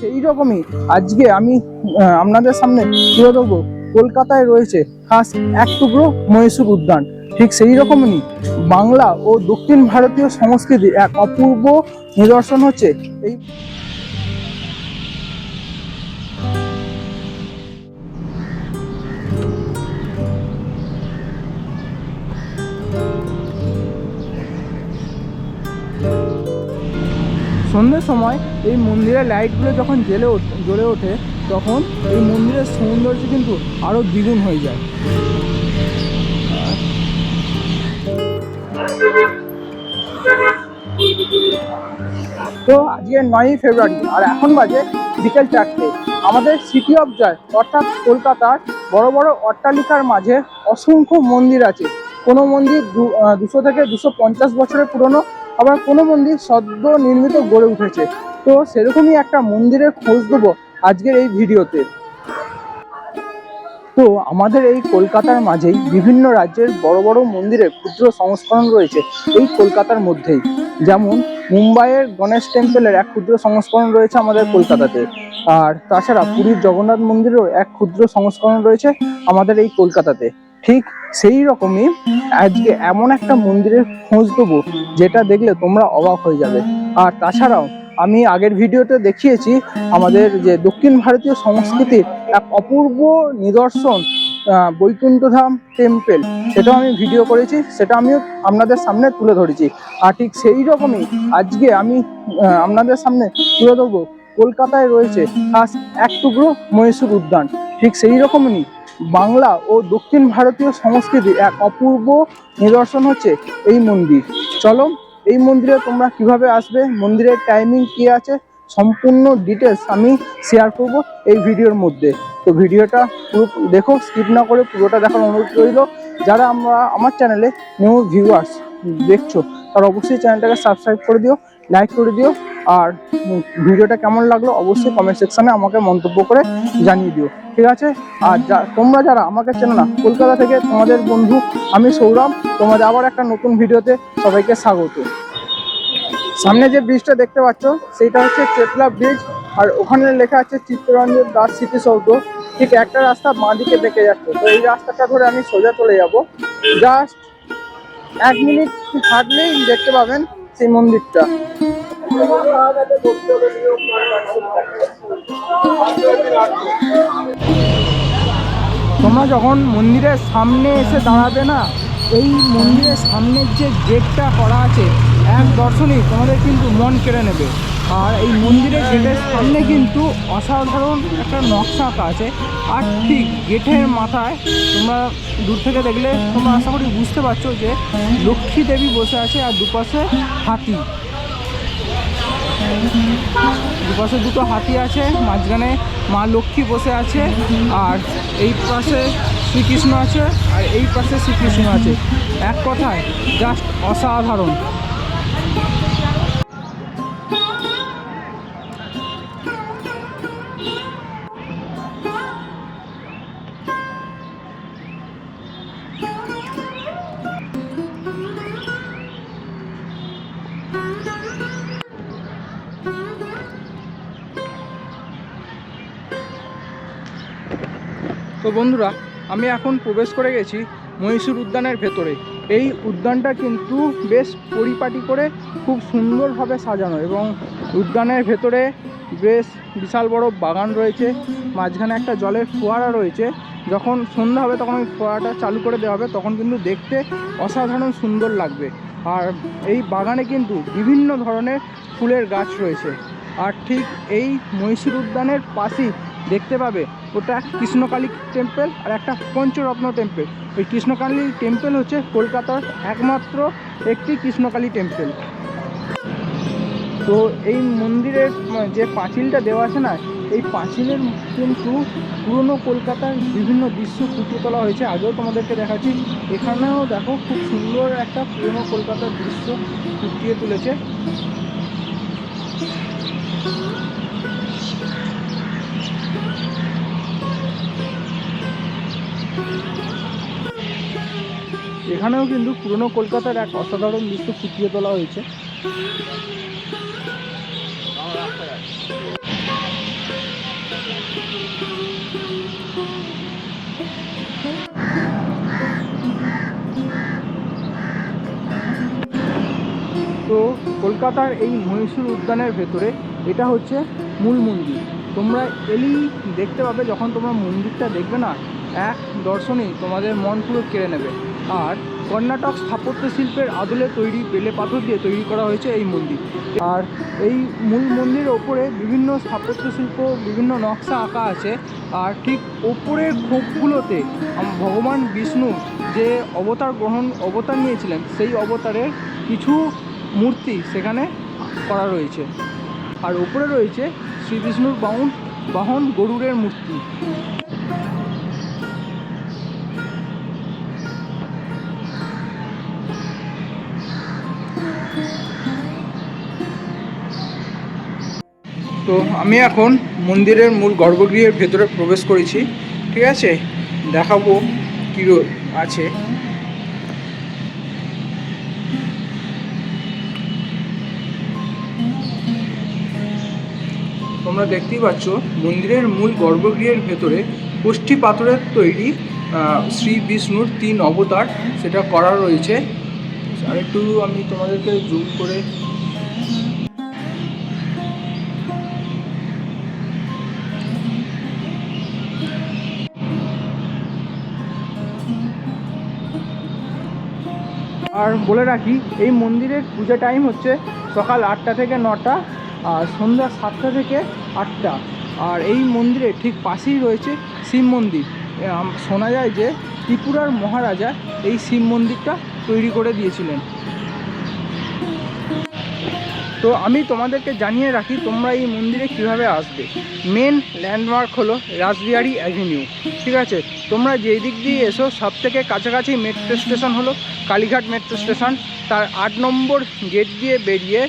সেই রকমই আজকে আমি আপনাদের সামনে তুলে ধরবো। কলকাতায় রয়েছে খাস এক টুকরো মহীশূর উদ্যান। ঠিক সেই রকমই বাংলা ও দক্ষিণ ভারতীয় সংস্কৃতির এক অপূর্ব নিদর্শন হচ্ছে এই সন্ধ্যের সময় এই মন্দিরের লাইটগুলো যখন ওঠে, জ্বলে ওঠে, তখন এই মন্দিরের সৌন্দর্য কিন্তু আরও দ্বিগুণ হয়ে যায়। তো আজকে নয়ই ফেব্রুয়ারি, আর এখন বাজে বিকেল চারটে। আমাদের সিটি অফ জয় অর্থাৎ কলকাতার বড় বড় অট্টালিকার মাঝে অসংখ্য মন্দির আছে। কোনো মন্দির দুশো থেকে দুশো পঞ্চাশ বছরের পুরনো আবার কোনো মন্দির সদ্য নির্মিত গড়ে উঠেছে। তো সেরকমই একটা মন্দিরের খোঁজ দেবো আজকের এই ভিডিওতে। তো আমাদের এই কলকাতার মাঝেই বিভিন্ন রাজ্যের বড় বড় মন্দিরের ক্ষুদ্র সংস্করণ রয়েছে এই কলকাতার মধ্যেই। যেমন মুম্বাইয়ের গণেশ টেম্পলের এক ক্ষুদ্র সংস্করণ রয়েছে আমাদের কলকাতাতে। আর তাছাড়া পুরীর জগন্নাথ মন্দিরেরও এক ক্ষুদ্র সংস্করণ রয়েছে আমাদের এই কলকাতাতে। ঠিক সেই রকমই আজকে এমন একটা মন্দিরের খোঁজ দেবো যেটা দেখলে তোমরা অবাক হয়ে যাবে। আর তাছাড়াও আমি আগের ভিডিওতে দেখিয়েছি আমাদের যে দক্ষিণ ভারতীয় সংস্কৃতির এক অপূর্ব নিদর্শন বৈকুণ্ঠধাম টেম্পেল সেটাও আমি ভিডিও করেছি, সেটা আমিও আপনাদের সামনে তুলে ধরেছি। আর ঠিক সেই রকমই আজকে আমি আপনাদের সামনে তুলে ধরবো, কলকাতায় রয়েছে খাস এক টুকরো মহীশূর উদ্যান। ঠিক সেই রকমই বাংলা ও দক্ষিণ ভারতীয় সংস্কৃতির এক অপূর্ব নিদর্শন হচ্ছে এই মন্দির। চলো, এই মন্দিরে তোমরা কীভাবে আসবে, মন্দিরের টাইমিং কি আছে, সম্পূর্ণ ডিটেলস আমি শেয়ার করব এই ভিডিওর মধ্যে। তো ভিডিওটা পুরো দেখো স্কিপ না করে পুরোটা দেখার অনুরোধ রইল। যারা আমরা, আমার চ্যানেলে নিউ ভিউয়ার্স দেখছ, তারা অবশ্যই চ্যানেলটাকে সাবস্ক্রাইব করে দিও। লাইক করে দিও। আর ভিডিওটা কেমন লাগল অবশ্যই কমেন্ট সেকশানে আমাকে মন্তব্য করে জানিয়ে দিও। ঠিক আছে? আর যা, তোমরা যারা আমাকে চেনো না, কলকাতা থেকে তোমাদের বন্ধু আমি সৌরভ। তোমাদের আবার একটা নতুন ভিডিওতে সবাইকে স্বাগত। সামনে যে ব্রিজটা দেখতে পাচ্ছ, সেইটা হচ্ছে চেতলা ব্রিজ আর ওখানে লেখা আছে চিত্তরঞ্জন দাস স্মৃতিসৌধ ঠিক একটা রাস্তা বাঁ দিকে বেঁকে যাচ্ছে। তো এই রাস্তাটা ধরে আমি সোজা চলে যাব। জাস্ট এক মিনিট হাঁটলেই দেখতে পাবেন সেই মন্দিরটা। তোমরা যখন মন্দিরের সামনে এসে দাঁড়াবে না, এই মন্দিরের সামনের যে গেটটা করা আছে, এক দর্শনই তোমাদের কিন্তু মন কেড়ে নেবে। আর এই মন্দিরের গেটের সামনে কিন্তু অসাধারণ একটা নকশা আছে। আর ঠিক গেটের মাথায় তোমরা দূর থেকে দেখলে তোমরা আশা করি বুঝতে পারছ যে লক্ষ্মী দেবী বসে আছে আর দুপাশে হাতি। দুপাশে দুটো হাতি আছে, মাঝখানে মা লক্ষ্মী বসে আছে আর এই পাশে শ্রীকৃষ্ণ আছে আর এই পাশে শ্রীকৃষ্ণ আছে। এক কথায় জাস্ট অসাধারণ। বন্ধুরা, আমি এখন প্রবেশ করে গেছি মহীশূর উদ্যানের ভেতরে। এই উদ্যানটা কিন্তু বেশ পরিপাটি করে খুব সুন্দরভাবে সাজানো এবং উদ্যানের ভেতরে বেশ বিশাল বড় বাগান রয়েছে, মাঝখানে একটা জলের ফোয়ারা রয়েছে। যখন সন্ধ্যা হবে তখন ওই ফোয়ারাটা চালু করে দেওয়া হবে, তখন কিন্তু দেখতে অসাধারণ সুন্দর লাগবে। আর এই বাগানে কিন্তু বিভিন্ন ধরনের ফুলের গাছ রয়েছে। আর ঠিক এই মহীশূর উদ্যানের পাশেই দেখতে পাবে ওটা কৃষ্ণকালী টেম্পল আর একটা পঞ্চরত্ন টেম্পল ওই কৃষ্ণকালী টেম্পল হচ্ছে কলকাতার একমাত্র একটি কৃষ্ণকালী টেম্পল তো এই মন্দিরের যে পাঁচিলটা দেওয়া আছে না, এই পাঁচিলের কিন্তু পুরনো কলকাতার বিভিন্ন দৃশ্য ফুটিয়ে তোলা হয়েছে। আগেও তোমাদেরকে দেখাচ্ছি। এখানেও দেখো, খুব সুন্দর একটা পুরনো কলকাতার দৃশ্য ফুটিয়ে তুলেছে। এখানেও কিন্তু পুরনো কলকাতার এক অসাধারণ দৃশ্য ফুটিয়ে তোলা হয়েছে। তো কলকাতার এই মহীশূর উদ্যানের ভেতরে এটা হচ্ছে মূল মন্দির। তোমরা এলেই দেখতে পাবে যখন তোমরা মন্দিরটা দেখবে না এক দর্শনেই তোমাদের মন পুরো কেড়ে নেবে। আর কর্ণাটক স্থাপত্য শিল্পের আদলে তৈরি বেলে পাথর দিয়ে তৈরি করা হয়েছে এই মন্দির। আর এই মূল মন্দিরের ওপরে বিভিন্ন স্থাপত্য শিল্প, বিভিন্ন নকশা আঁকা আছে। আর ঠিক ওপরের খোপগুলোতে ভগবান বিষ্ণু যে অবতার গ্রহণ, অবতার নিয়েছিলেন, সেই অবতারের কিছু মূর্তি সেখানে করা রয়েছে। আর উপরে রয়েছে শ্রী বিষ্ণুর বাহন বাহন গরুরের মূর্তি। তো আমি এখন মন্দিরের মূল গর্ভগৃহের ভেতরে প্রবেশ করেছি, ঠিক আছে? দেখাবো কী আছে। তোমরা দেখতেই পাচ্ছ, মন্দিরের মূল গর্ভগৃহের ভেতরে কোষ্ঠী পাথরের তৈরি শ্রী বিষ্ণুর তিন অবতার সেটা করা রয়েছে। আর একটু আমি তোমাদেরকে জুম করে আর বলে রাখি, এই মন্দিরের পূজা টাইম হচ্ছে সকাল আটটা থেকে নটা, আর সন্ধ্যা সাতটা থেকে আটটা। আর এই মন্দিরে ঠিক পাশেই রয়েছে শিব মন্দির। শোনা যায় যে ত্রিপুরার মহারাজা এই শিব মন্দিরটা তৈরি করে দিয়েছিলেন। তো আমি তোমাদেরকে জানিয়ে রাখি, তোমরা এই মন্দিরে কীভাবে আসবে। মেন ল্যান্ডমার্ক হলো রাসবিহারি অ্যাভিনিউ। ঠিক আছে? তোমরা যেই দিক দিয়ে এসো সব থেকে কাছাকাছি মেট্রো স্টেশন হলো কালীঘাট মেট্রো স্টেশন, তার আট নম্বর গেট দিয়ে বেরিয়ে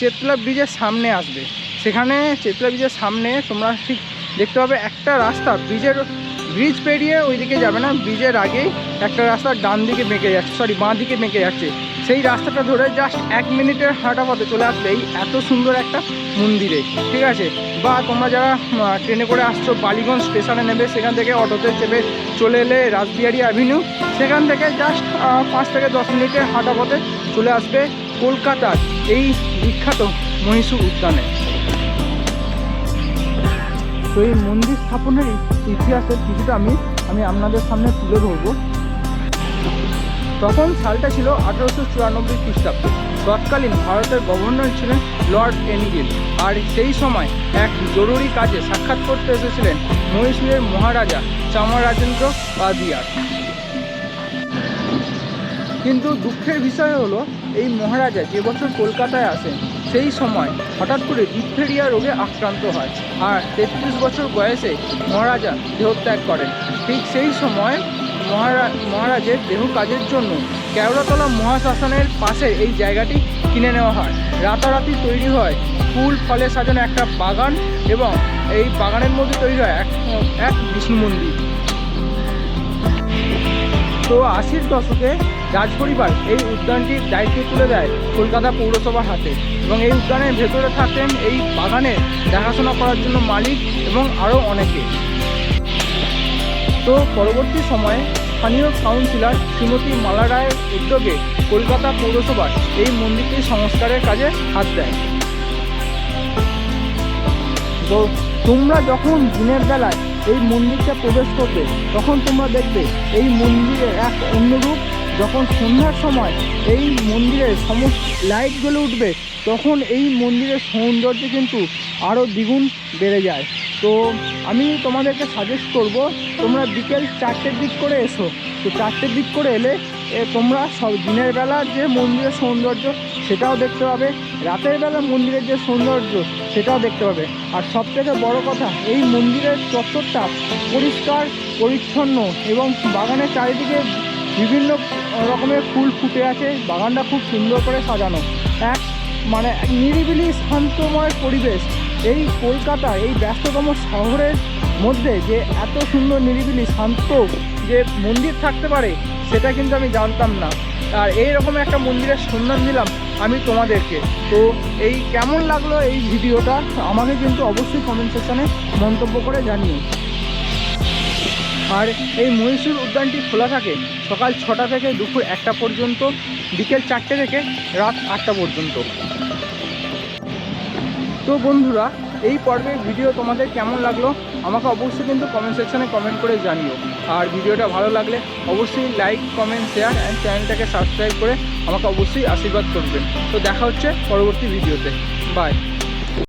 চেতলা ব্রিজের সামনে আসবে। সেখানে চেতলা ব্রিজের সামনে তোমরা ঠিক দেখতে পাবে একটা রাস্তা, ব্রিজের ব্রিজ পেরিয়ে ওইদিকে যাবে না, ব্রিজের আগেই একটা রাস্তা ডান দিকে বেঁকে যাচ্ছে সরি বাঁ দিকে বেঁকে যাচ্ছে। সেই রাস্তাটা ধরে জাস্ট এক মিনিটের হাঁটা পথে চলে আসবে এই এত সুন্দর একটা মন্দিরে। ঠিক আছে? বা তোমরা যারা ট্রেনে করে আসছো, বালিগঞ্জ স্টেশনে নেবে, সেখান থেকে অটোতে চেপে চলে এলে রাসবিহারি অ্যাভিনিউ সেখান থেকে জাস্ট পাঁচ থেকে দশ মিনিটের হাঁটা পথে চলে আসবে কলকাতার এই বিখ্যাত মহীশূর উদ্যানে। তো এই মন্দির স্থাপনের ইতিহাসের কিছুটা আমি আমি আপনাদের সামনে তুলে ধরবো। তখন সালটা ছিল আঠারোশো চুরানব্বই খ্রিস্টাব্দ। তৎকালীন ভারতের গভর্নর ছিলেন লর্ড এনিগিল, আর সেই সময় এক জরুরি কাজে সাক্ষাৎ করতে এসেছিলেন মহীশূরের মহারাজা চামারাজেন্দ্র বাদিয়ার কিন্তু দুঃখের বিষয় হলো, এই মহারাজা যে বছর কলকাতায় আসেন, সেই সময় হঠাৎ করে ডিপথেরিয়া রোগে আক্রান্ত হয়, আর তেত্রিশ বছর বয়সে মহারাজা দেহত্যাগ করেন। ঠিক সেই সময় মহারাজের দেহ কাজের জন্য কেওড়াতলা মহাশ্মশানের পাশে এই জায়গাটি কিনে নেওয়া হয়। রাতারাতি তৈরি হয়। ফুল ফলে সাজানো একটা বাগান এবং এই বাগানের মধ্যে তৈরি হয় এক এক বিষ্ণু মন্দির। তো আশির দশকে রাজ পরিবার এই উদ্যানটির দায়িত্ব তুলে দেয় কলকাতা পৌরসভার হাতে এবং এই উদ্যানের ভেতরে থাকেন এই বাগানের দেখাশোনা করার জন্য মালিক এবং আরও অনেকে। তো পরবর্তী সময়ে স্থানীয় কাউন্সিলর শ্রীমতী মালা রায়ের উদ্যোগে কলকাতা পৌরসভা এই মন্দিরটি সংস্কারের কাজে হাত দেয়। তো তোমরা যখন দিনের বেলায় এই মন্দিরটা প্রবেশ করবে, তখন তোমরা দেখবে এই মন্দিরের এক অন্য রূপ যখন সন্ধ্যার সময় এই মন্দিরের সমস্ত লাইট জ্বলে উঠবে, তখন এই মন্দিরের সৌন্দর্য কিন্তু আরও দ্বিগুণ বেড়ে যায়। তো আমি তোমাদেরকে সাজেস্ট করব, তোমরা বিকেল চারটের দিক করে এসো। তো চারটের দিক করে এলে তোমরা সব দিনের বেলা যে মন্দিরের সৌন্দর্য, সেটাও দেখতে পাবে। রাতের বেলা মন্দিরের যে সৌন্দর্য, সেটাও দেখতে পাবে। আর সব থেকে বড় কথা, এই মন্দিরের চত্বরটা পরিষ্কার, পরিচ্ছন্ন এবং বাগানের চারিদিকে বিভিন্ন রকমের ফুল ফুটে আছে। বাগানটা খুব সুন্দর করে সাজানো। এক মানে নিরিবিলি শান্তময় পরিবেশ। এই কলকাতা, এই ব্যস্ততম শহরের মধ্যে যে এত সুন্দর নিরিবিলি, শান্ত যে মন্দির থাকতে পারে, সেটা কিন্তু আমি জানতাম না। আর এই রকম একটা মন্দিরের সন্ধান দিলাম আমি তোমাদেরকে। তো এই কেমন লাগল এই ভিডিওটা? আমাকে কিন্তু অবশ্যই কমেন্ট সেকশনে মন্তব্য করে জানিও। আর এই মহীশূর উদ্যানটি খোলা থাকে সকাল ছটা থেকে দুপুর একটা পর্যন্ত, বিকেল চারটে থেকে রাত আটটা পর্যন্ত। তো বন্ধুরা, এই পর্বের ভিডিও তোমাদের কেমন লাগল? আমাকে অবশ্যই কিন্তু কমেন্ট সেকশানে কমেন্ট করে জানিও। আর ভিডিওটা ভালো লাগলে অবশ্যই লাইক কমেন্ট শেয়ার অ্যান্ড চ্যানেলটাকে সাবস্ক্রাইব করে আমাকে অবশ্যই আশীর্বাদ করবেন তো দেখা হচ্ছে পরবর্তী ভিডিওতে বাই